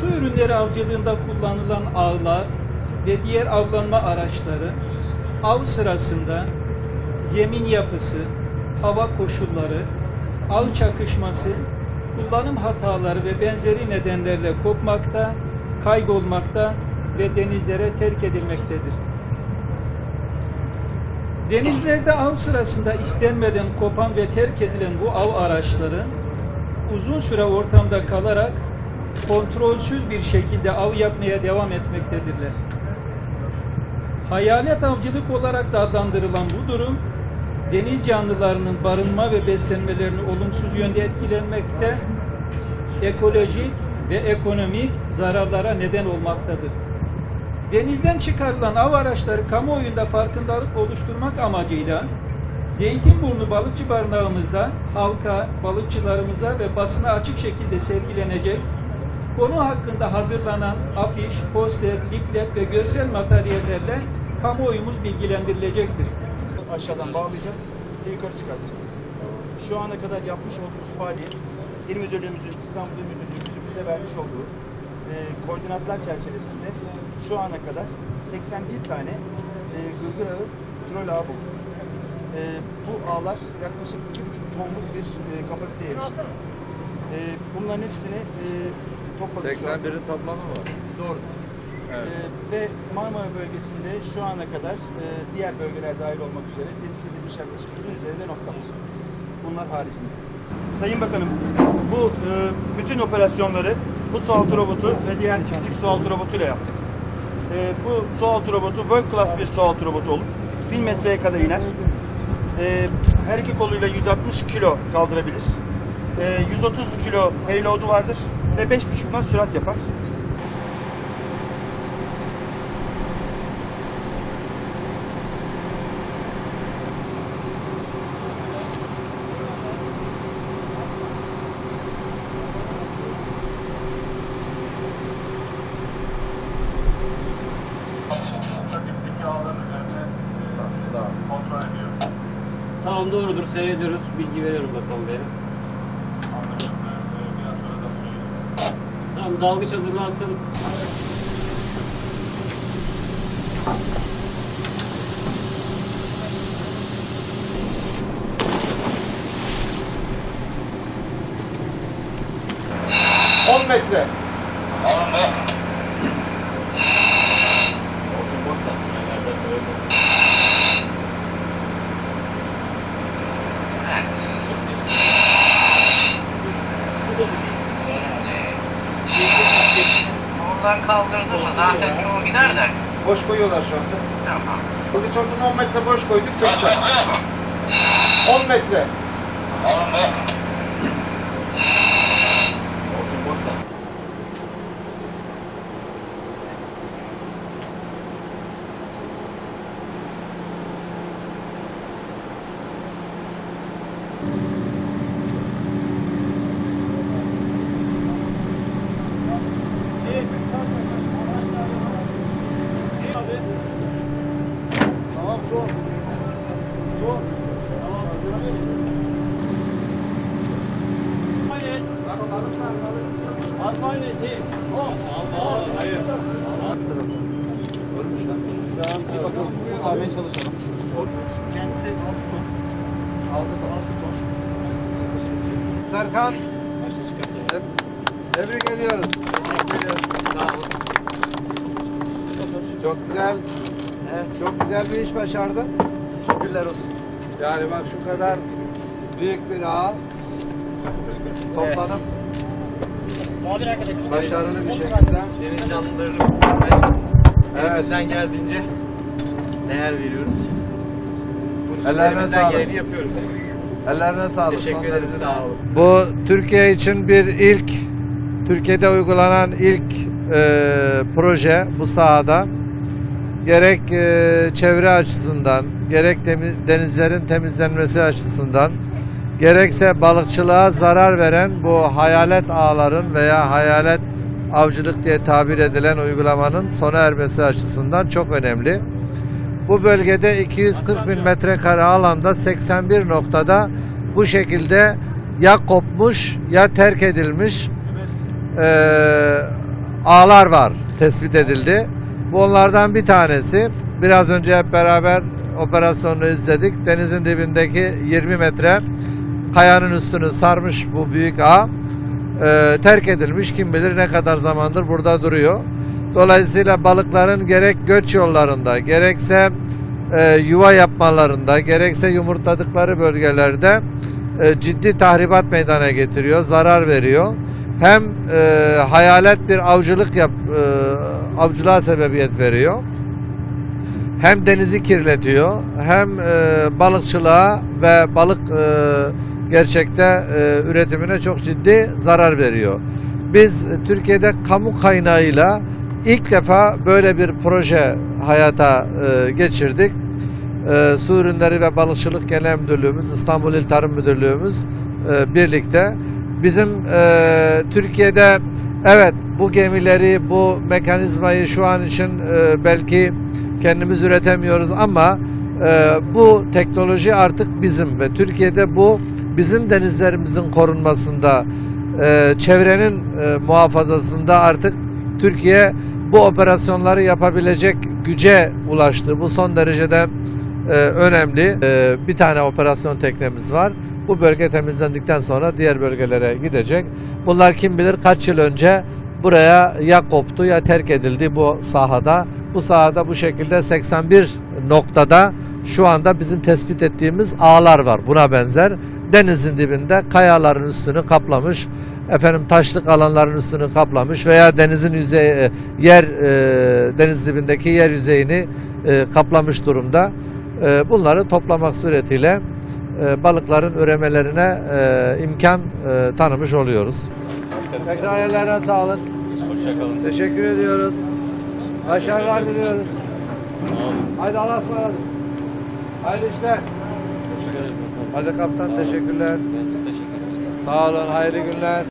Su ürünleri avcılığında kullanılan ağlar ve diğer avlanma araçları av sırasında zemin yapısı, hava koşulları, av çakışması, kullanım hataları ve benzeri nedenlerle kopmakta, kaybolmakta ve denizlere terk edilmektedir. Denizlerde av sırasında istenmeden kopan ve terk edilen bu av araçları uzun süre ortamda kalarak kontrolsüz bir şekilde av yapmaya devam etmektedirler. Hayalet avcılık olarak da adlandırılan bu durum, deniz canlılarının barınma ve beslenmelerini olumsuz yönde etkilenmekte, ekolojik ve ekonomik zararlara neden olmaktadır. Denizden çıkarılan av araçları kamuoyunda farkındalık oluşturmak amacıyla Zeytinburnu Balıkçı Barınağımızda halka, balıkçılarımıza ve basına açık şekilde sergilenecek konu hakkında hazırlanan afiş, poster, liflet ve görsel materyallerle kamuoyumuz bilgilendirilecektir. aşağıdan bağlayacağız ve yukarı çıkartacağız. Şu ana kadar yapmış olduğumuz faaliyet, İl Müdürlüğümüzün, İstanbul İl Müdürlüğümüzün bize vermiş olduğu e, koordinatlar çerçevesinde şu ana kadar 81 tane e, gırgır ağı, troll ağı bulduk. E, bu ağlar yaklaşık 2,5 tonluk bir e, kapasiteye erişti. E, bunların hepsini e, topladık. şu an. 81'in toplamı mı? Doğrudur. Evet. Ee, ve Marmara bölgesinde şu ana kadar e, diğer bölgeler dahil olmak üzere tespit edilmiş yaklaşık yüzün üzerinde nokta var. Bunlar haricinde. Sayın Bakanım, bu e, bütün operasyonları bu sualtı robotu ve diğer küçük sualtı robotuyla yaptık. E, bu sualtı robotu world class bir sualtı robotu olup 1000 metreye kadar iner. E, her iki koluyla 160 kilo kaldırabilir. E, 130 kilo payload'u vardır ve 5,5 knot sürat yapar. Tamam doğrudur seyrediyoruz. Bilgi veriyorum bakalım Bey'e. Anlaşıldı. E, Biraz sonra da suyu Tamam dalgıç hazırlansın. metre. Oradan kaldırdı mı zaten çoğu gider de. Boş koyuyorlar şu anda. Tamam. Kılıç ortunu 10 metre boş koyduk çeksen. 10 metre. Tamam son. Son. Almaya çalışalım. Kendisi 6 ton. 6 ton. 6 ton. Serkan. Tebrik ediyoruz. Sağ. Çok güzel. Evet. Çok güzel bir iş başardın. Şükürler olsun. Yani bak şu kadar büyük bir ağ toplanıp başarılı bir şekilde. Deniz canlılarını kurtarmaya Evet. elimizden geldiğince değer veriyoruz. Bunun Ellerine sağlık. geleni yapıyoruz. Ellerine sağlık. Teşekkür Son ederim, sağ olun. Bu Türkiye için bir ilk, Türkiye'de uygulanan ilk e, proje bu sahada. Gerek e, çevre açısından, gerek temiz, denizlerin temizlenmesi açısından, gerekse balıkçılığa zarar veren bu hayalet ağların veya hayalet avcılık diye tabir edilen uygulamanın sona ermesi açısından çok önemli. Bu bölgede 240 bin metrekare alanda 81 noktada bu şekilde ya kopmuş ya terk edilmiş eee, ağlar var tespit edildi. Bu onlardan bir tanesi. Biraz önce hep beraber operasyonunu izledik. Denizin dibindeki 20 metre kayanın üstünü sarmış bu büyük ağ. Ee, terk edilmiş kim bilir ne kadar zamandır burada duruyor. Dolayısıyla balıkların gerek göç yollarında gerekse e, yuva yapmalarında gerekse yumurtladıkları bölgelerde e, ciddi tahribat meydana getiriyor, zarar veriyor. Hem e, hayalet bir avcılık yap, e, avcılığa sebebiyet veriyor. Hem denizi kirletiyor, hem e, balıkçılığa ve balık e, gerçekte e, üretimine çok ciddi zarar veriyor. Biz e, Türkiye'de kamu kaynağıyla ilk defa böyle bir proje hayata e, geçirdik. E, Su Ürünleri ve Balıkçılık Genel Müdürlüğümüz, İstanbul İl Tarım Müdürlüğümüz e, birlikte bizim e, Türkiye'de evet bu gemileri, bu mekanizmayı şu an için e, belki kendimiz üretemiyoruz ama e, bu teknoloji artık bizim ve Türkiye'de bu bizim denizlerimizin korunmasında, e, çevrenin e, muhafazasında artık Türkiye bu operasyonları yapabilecek güce ulaştı. Bu son derecede e, önemli. E, bir tane operasyon teknemiz var. Bu bölge temizlendikten sonra diğer bölgelere gidecek. Bunlar kim bilir kaç yıl önce buraya ya koptu ya terk edildi bu sahada. Bu sahada bu şekilde 81 noktada şu anda bizim tespit ettiğimiz ağlar var. Buna benzer denizin dibinde kayaların üstünü kaplamış, efendim taşlık alanların üstünü kaplamış veya denizin yüzey e, yer e, deniz dibindeki yer yüzeyini e, kaplamış durumda. E, bunları toplamak suretiyle e, balıkların üremelerine e, imkan e, tanımış oluyoruz. Tekrar ellerine sağlık. Hoşçakalın. Teşekkür ediyoruz. Başarılar diliyoruz. Haydi Allah'a ısmarladık. Hayırlı işler. Hadi kaptan teşekkürler. Biz teşekkür ederiz. Sağ olun, hayırlı günler.